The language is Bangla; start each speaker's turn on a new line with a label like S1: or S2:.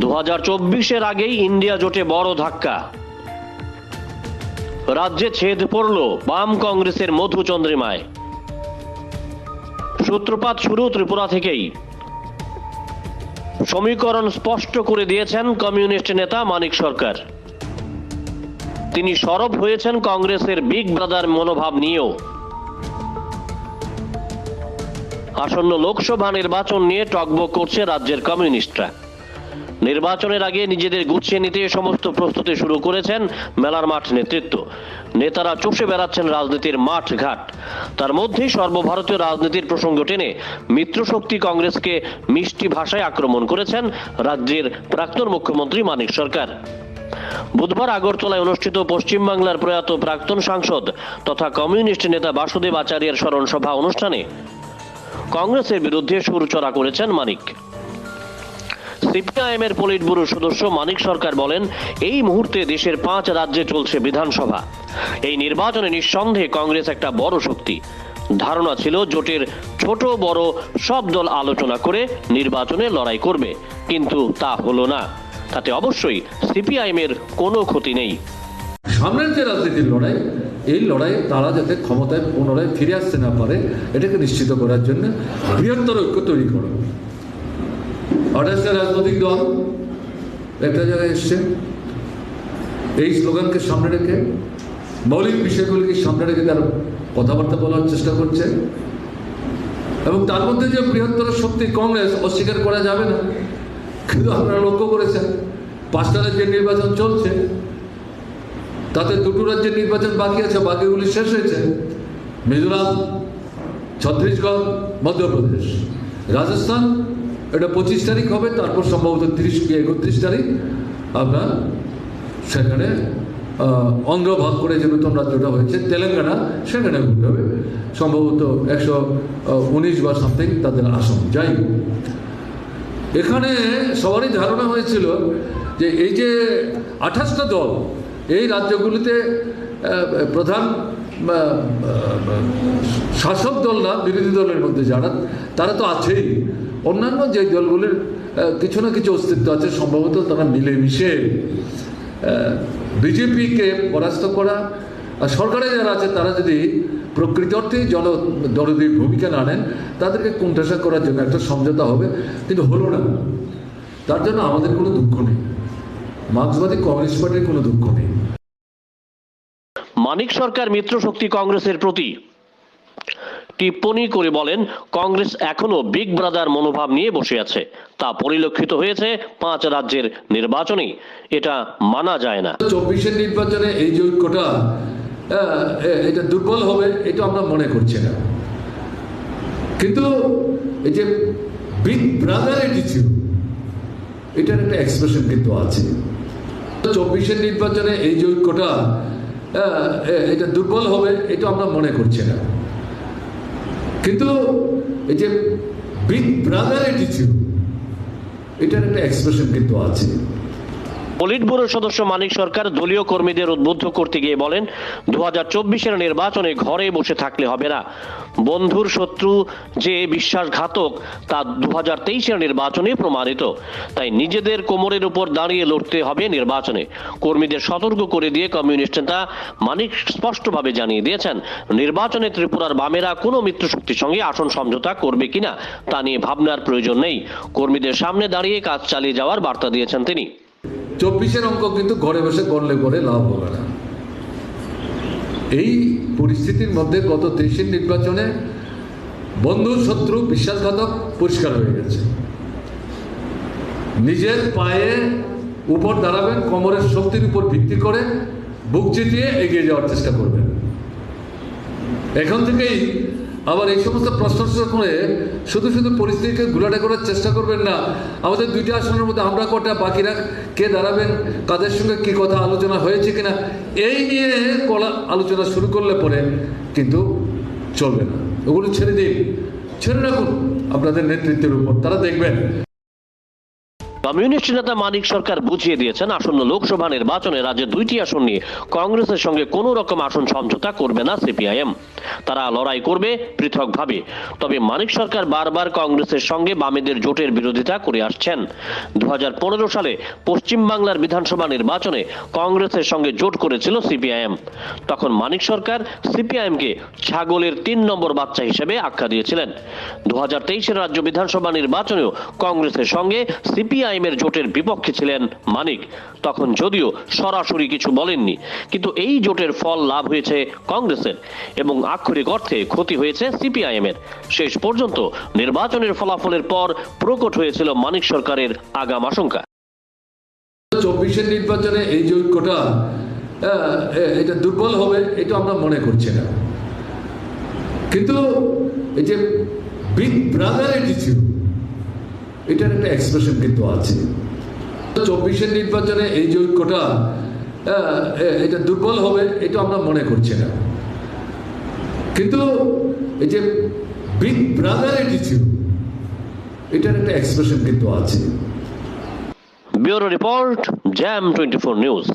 S1: দু হাজার চব্বিশের আগেই ইন্ডিয়া জোটে বড় ধাক্কা। রাজ্যে ছেদ পড়ল বাম কংগ্রেসের মধু চন্দ্রিমায়। সূত্রপাত শুরু ত্রিপুরা থেকেই। সমীকরণ স্পষ্ট করে দিয়েছেন কমিউনিস্ট নেতা মানিক সরকার। তিনি সরব হয়েছেন কংগ্রেসের বিগ ব্রাদার মনোভাব নিয়েও। আসন্ন লোকসভা নির্বাচন নিয়ে টকবক করছে রাজ্যের কমিউনিস্টরা। নির্বাচনের আগে নিজেদের গুছিয়ে নিতে সমস্ত প্রস্তুতি শুরু করেছেন মেলার মাঠ নেতৃত্ব। নেতারা চষে বেড়াচ্ছেন রাজনীতির মাঠ ঘাট। তার মধ্যেই সর্বভারতীয় রাজনীতির প্রসঙ্গ টেনে মিত্রশক্তি কংগ্রেসকে মিষ্টি ভাষায় আক্রমণ করেছেন রাজ্যের প্রাক্তন মুখ্যমন্ত্রী মানিক সরকার। বুধবার আগরতলায় অনুষ্ঠিত পশ্চিমবাংলার প্রয়াত প্রাক্তন সাংসদ তথা কমিউনিস্ট নেতা বাসুদেব আচার্যের স্মরণ সভা অনুষ্ঠানে কংগ্রেসের বিরুদ্ধে সুর চড়া করেছেন মানিক। সিপিআইএম এর পলিট ব্যুরো সদস্য মানিক সরকার বলেন, এই মুহূর্তে দেশের পাঁচ রাজ্যে চলছে বিধানসভা। এই নির্বাচনে নিঃসন্দেহে কংগ্রেস একটা বড় শক্তি। ধারণা ছিল জোটের ছোট বড় সব দল আলোচনা করে নির্বাচনে লড়াই করবে, কিন্তু তা হলো না। তাতে অবশ্যই সিপিআইএম এর কোনো ক্ষতি নেই।
S2: সামনের যে রাজনীতির লড়াই, এই লড়াইয়ে তারা যাতে ক্ষমতায় পুনরায় ফিরে আসতে না পারে, এটাকে নিশ্চিত করার জন্য বৃহত্তর ঐক্য তৈরি করো। আঠাশটা রাজনৈতিক দল একটা জায়গায় এসছে। এই স্লোগানকে সামনে রেখে, মৌলিক বিষয়গুলিকে সামনে রেখে তার কথাবার্তা বলার চেষ্টা করছে। এবং তার মধ্যে যে বৃহত্তর শক্তি কংগ্রেস অস্বীকার করা যাবে না। কিন্তু আপনারা লক্ষ্য করেছেন, পাঁচটা রাজ্যের নির্বাচন চলছে। তাতে দুটো রাজ্যের নির্বাচন বাকি আছে, বাকিগুলি শেষ হয়েছে। মিজোরাম, ছত্তিশগড়, মধ্যপ্রদেশ। রাজস্থান এটা পঁচিশ তারিখ হবে, তারপর সম্ভবত তিরিশ কি একত্রিশ তারিখ আপনার সেখানে অন্ধ্র ভাগ করে যে নতুন রাজ্যটা হয়েছে, তেলেঙ্গানা সেখানে ঘুরতে হবে, সম্ভবত একশো উনিশ বা সামথিং তাদের আসন, যাই এখানে সবারই ধারণা হয়েছিল যে এই যে আঠাশটা দল, এই রাজ্যগুলিতে প্রধান শাসক দল না বিরোধী দলের মধ্যে যারা, তারা তো আছেই। অন্যান্য যে দলগুলির কিছু না কিছু অস্তিত্ব আছে, সম্ভবত তারা মিলেমিশে বিজেপিকে পরাস্ত করা, আর সরকারে যারা আছে, তারা যদি প্রকৃত অর্থেই জন, দরদির ভূমিকা না নেন, তাদেরকে কুণ্ঠাসা করার জন্য একটা সমঝোতা হবে, কিন্তু হলো না। তার জন্য আমাদের কোনো দুঃখ নেই। মার্ক্সবাদী কমিউনিস্ট পার্টির কোনো দুঃখ নেই।
S1: মানিক সরকার মিত্রশক্তি কংগ্রেসের প্রতি। টিপ্পণী করে বলেন, কংগ্রেস এখনও বিগ ব্রাদার মনোভাব নিয়ে বসে আছে। তা পরিলক্ষিত হয়েছে পাঁচ রাজ্যের নির্বাচনেই। এটা মানা যায় না।
S2: চব্বিশের নির্বাচনে এই যে ঐক্যটা এটা দুর্বল হবে, এটা আমরা মনে করছি না। কিন্তু এই যে বিগ ব্রাদার এটিচিউড এটার একটা এক্সপ্রেশন কিন্তু আছে। চব্বিশের নির্বাচনে এই যে ঐক্যটা এটা দুর্বল হবে, এটা আমরা মনে করছি না। কিন্তু এই যে বিগ ব্রাদার এটিচিউড এটার একটা এক্সপ্রেশন কিন্তু আছে।
S1: পলিট ব্যুরো সদস্য মানিক সরকার দলীয় কর্মীদের উদ্বুদ্ধ করতে গিয়ে বলেন দু হাজার চব্বিশের নির্বাচনে ঘরে বসে থাকলে হবে না। বন্ধুর শত্রু যে বিশ্বাসঘাতক, তা দু হাজার তেইশের নির্বাচনে প্রমাণিত। তাই নিজেদের কোমরের উপর দাঁড়িয়ে লড়তে হবে নির্বাচনে। কর্মীদের সতর্ক করে দিয়ে কমিউনিস্ট নেতা মানিক স্পষ্টভাবে জানিয়ে দিয়েছেন, নির্বাচনে ত্রিপুরার বামেরা কোনো মিত্রশক্তির সঙ্গে আসন সমঝোতা করবে কিনা, তা নিয়ে ভাবনার প্রয়োজন নেই। কর্মীদের সামনে দাঁড়িয়ে কাজ চালিয়ে যাওয়ার বার্তা দিয়েছেন তিনি।
S2: চব্বিশের অঙ্ক কিন্তু ঘরে বসে করলে করে লাভ হবে না। এই পরিস্থিতির মধ্যে গত তেইশের নির্বাচনে বন্ধু, শত্রু, বিশ্বাসঘাতক পরিষ্কার হয়ে গেছে। নিজের পায়ে উপর দাঁড়াবেন, কোমরের শক্তির উপর ভিত্তি করে বুক চিতিয়ে এগিয়ে যাওয়ার চেষ্টা করবেন। এখন থেকেই আবার এই সমস্ত প্রশ্ন করে শুধু শুধু পরিস্থিতিকে গুলাটে করার চেষ্টা করবেন না, আমাদের দুইটা আসনের মধ্যে আমরা কটা, বাকিরা কে দাঁড়াবেন, কাদের সঙ্গে কি কথা আলোচনা হয়েছে কিনা, এই নিয়ে কলা আলোচনা শুরু করলে পরে কিন্তু চলবে না। ওগুলো ছেড়ে দিন। ছেড়ে রাখুন। আপনাদের নেতৃত্বের উপর। তারা দেখবেন
S1: কমিউনিস্ট নেতা মানিক সরকার বুঝিয়ে দিয়েছেন, আসন্ন লোকসভা নির্বাচনে রাজ্যে দুইটি আসন নিয়ে কংগ্রেসের সঙ্গে কোনো রকম আসন সমঝোতা করবে না সিপিআইএম। তারা লড়াই করবে পৃথকভাবে। তবে মানিক সরকার বারবার কংগ্রেসের সঙ্গে বামেদের জোটের বিরোধিতা করে আসছেন। দু সালে পশ্চিমবাংলার বিধানসভা নির্বাচনে কংগ্রেসের সঙ্গে জোট করেছিল সিপিআইএম। তখন মানিক সরকার সিপিআইএমকে ছাগলের তিন নম্বর বাচ্চা হিসেবে আখ্যা দিয়েছিলেন। দু হাজার রাজ্য বিধানসভা নির্বাচনেও কংগ্রেসের সঙ্গে সিপিআইএম এর জোটের বিপক্ষে ছিলেন মানিক। তখন যদিও সরাসরি কিছু বলেননি, কিন্তু এই জোটের ফল লাভ হয়েছে কংগ্রেসের এবং আক্ষরিক অর্থে ক্ষতি হয়েছে সিপিআইএম এর শেষ পর্যন্ত নির্বাচনের ফলাফলের পর প্রকট হয়েছিল মানিক সরকারের আগাম আশঙ্কা।
S2: চব্বিশের নির্বাচনে এই যে ঐক্যটা এটা দুর্বল হবে, এটা আমরা মনে করছি না। কিন্তু এই যে বিগ ব্রাদার এটিচিউড এটার একটা এক্সপ্রেশন কিন্তু আছে। চব্বিশের নির্বাচনে এই যে এটা দুর্বল হবে, এটা আমরা মনে করছি না। কিন্তু এই যে বিগ ব্রাদার এটিচিউড এটার একটা এক্সপ্রেশন কিন্তু আছে।
S1: ব্যুরো রিপোর্ট জ্যাম টোয়েন্টি ফোর নিউজ